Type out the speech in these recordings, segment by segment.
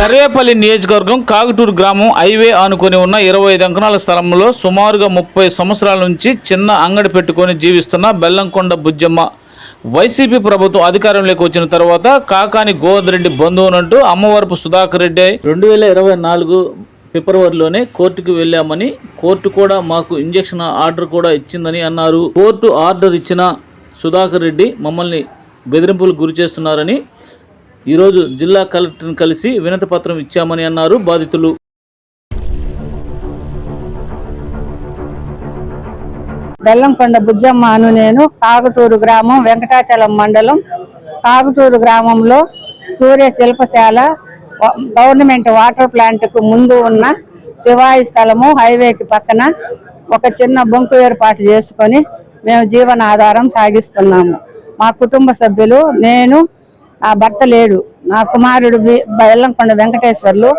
సర్వేపల్లి నియోజకవర్గం కాగుటూరు గ్రామం హైవే ఆనుకొని ఉన్న ఇరవై ఐదు అంకణాల స్థలంలో సుమారుగా ముప్పై సంవత్సరాల నుంచి చిన్న అంగడి పెట్టుకొని జీవిస్తున్న బెల్లంకొండ బుజ్జమ్మ. వైసీపీ ప్రభుత్వం అధికారంలోకి వచ్చిన తర్వాత కాకాని గోవింద్ రెడ్డి బంధువునంటూ అమ్మవరపు సుధాకర్ రెడ్డి రెండు వేల ఇరవై నాలుగు ఫిబ్రవరిలోనే కోర్టుకు వెళ్ళామని కోర్టు కూడా మాకు ఇంజక్షన్ ఆర్డర్ కూడా ఇచ్చిందని అన్నారు. కోర్టు ఆర్డర్ ఇచ్చిన సుధాకర్ రెడ్డి మమ్మల్ని బెదిరింపులకు గురి చేస్తున్నారని ఈరోజు జిల్లా కలెక్టర్ని కలిసి వినతిపత్రం ఇచ్చామని అన్నారు బాధితులు. బెల్లంకొండ బుజ్జమ్మ అను నేను కాకటూరు గ్రామం వెంకటాచలం మండలం. కాకటూరు గ్రామంలో సూర్య శిల్పశాల గవర్నమెంట్ వాటర్ ప్లాంట్కు ముందు ఉన్న శివాయి స్థలము హైవేకి పక్కన ఒక చిన్న బొంకు ఏర్పాటు చేసుకొని మేము జీవనాధారం సాగిస్తున్నాము. మా కుటుంబ సభ్యులు నేను నా భర్త లేడు. నా కుమారుడు బెల్లంకొండ వెంకటేశ్వర్లు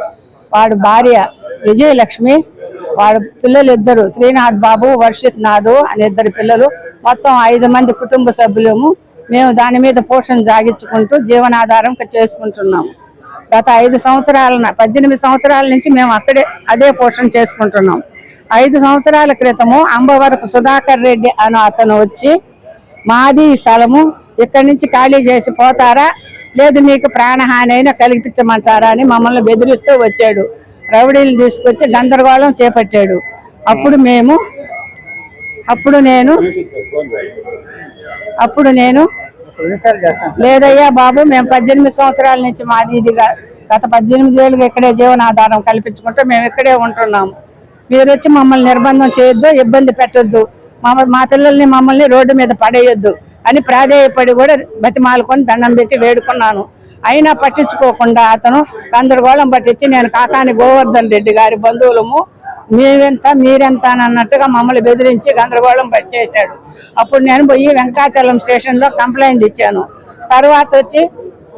వాడు భార్య విజయలక్ష్మి వాడు పిల్లలు ఇద్దరు శ్రీనాథ్ బాబు వర్షిత్ నాథు అనే ఇద్దరు పిల్లలు మొత్తం ఐదు మంది కుటుంబ సభ్యులము. మేము దాని మీద పోషణ సాగించుకుంటూ జీవనాధారం చేసుకుంటున్నాము. గత ఐదు సంవత్సరాల పద్దెనిమిది సంవత్సరాల నుంచి మేము అక్కడే అదే పోషణ చేసుకుంటున్నాం ఐదు సంవత్సరాల క్రితము అంబవరపు సుధాకర్ రెడ్డి అను అతను వచ్చి మాది స్థలము ఇక్కడి నుంచి ఖాళీ చేసి పోతారా? లేదు మీకు ప్రాణహాని అయినా కలిగించమంటారా అని మమ్మల్ని బెదిరిస్తూ వచ్చాడు. రౌడీలు తీసుకొచ్చి గందరగోళం చేపట్టాడు. అప్పుడు మేము అప్పుడు నేను అప్పుడు నేను లేదయ్యా బాబు మేము పద్దెనిమిది సంవత్సరాల నుంచి మాది ఇదిగా గత పద్దెనిమిది ఏళ్ళుగా ఇక్కడే జీవనాధారం కల్పించుకుంటూ మేము ఇక్కడే ఉంటున్నాము మీరు వచ్చి మమ్మల్ని నిర్బంధం చేయొద్దు ఇబ్బంది పెట్టొద్దు. మా మా పిల్లల్ని మమ్మల్ని రోడ్డు మీద పడేయొద్దు. అని ప్రాధేయపడి కూడా బతిమాలుకొని దండం పెట్టి వేడుకున్నాను. అయినా పట్టించుకోకుండా అతను గందరగోళం పట్టించి నేను కాకాని గోవర్ధన్ రెడ్డి గారి బంధువులము మీరెంత మీరెంత అన్నట్టుగా మమ్మల్ని బెదిరించి గందరగోళం పట్టేశాడు. అప్పుడు నేను పోయి వెంకటాచలం స్టేషన్లో కంప్లైంట్ ఇచ్చాను. తర్వాత వచ్చి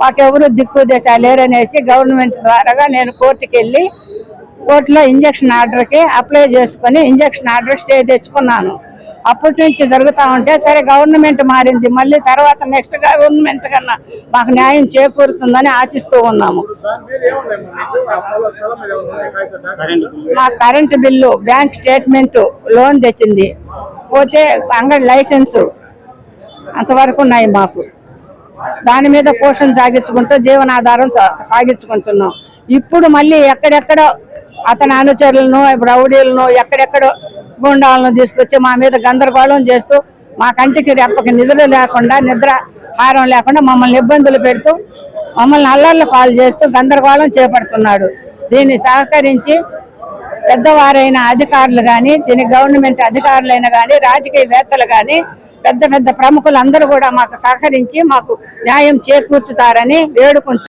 మాకెవరు దిక్కు దేశ లేరనేసి గవర్నమెంట్ ద్వారాగా నేను కోర్టుకి వెళ్ళి కోర్టులో ఇంజక్షన్ ఆర్డర్కి అప్లై చేసుకొని ఇంజక్షన్ ఆర్డర్ స్టే తెచ్చుకున్నాను. అప్పటి నుంచి జరుగుతా ఉంటే సరే గవర్నమెంట్ మారింది. మళ్ళీ తర్వాత నెక్స్ట్ గవర్నమెంట్ కన్నా మాకు న్యాయం చేకూరుతుందని ఆశిస్తూ ఉన్నాము. మా current bill bank statement loan తెచ్చింది. పోతే అంగడి లైసెన్సు అంతవరకు ఉన్నాయి మాకు. దాని మీద పోషణ సాగించుకుంటూ జీవనాధారం సా- సాగించుకుంటున్నాం. ఇప్పుడు మళ్ళీ ఎక్కడెక్కడ అతని అనుచరులను రౌడీలను ఎక్కడెక్కడో గుండాలను తీసుకొచ్చి మా మీద గందరగోళం చేస్తూ మా కంటికి రెప్పకి నిధులు లేకుండా నిద్ర హారం లేకుండా మమ్మల్ని ఇబ్బందులు పెడుతూ మమ్మల్ని అల్లర్ల పాలు చేస్తూ గందరగోళం చేపడుతున్నాడు. దీన్ని సహకరించి పెద్దవారైన అధికారులు కానీ దీని గవర్నమెంట్ అధికారులైన కానీ రాజకీయవేత్తలు కానీ పెద్ద పెద్ద ప్రముఖులు అందరూ కూడా మాకు సహకరించి మాకు న్యాయం చేకూర్చుతారని వేడుకుంటున్నారు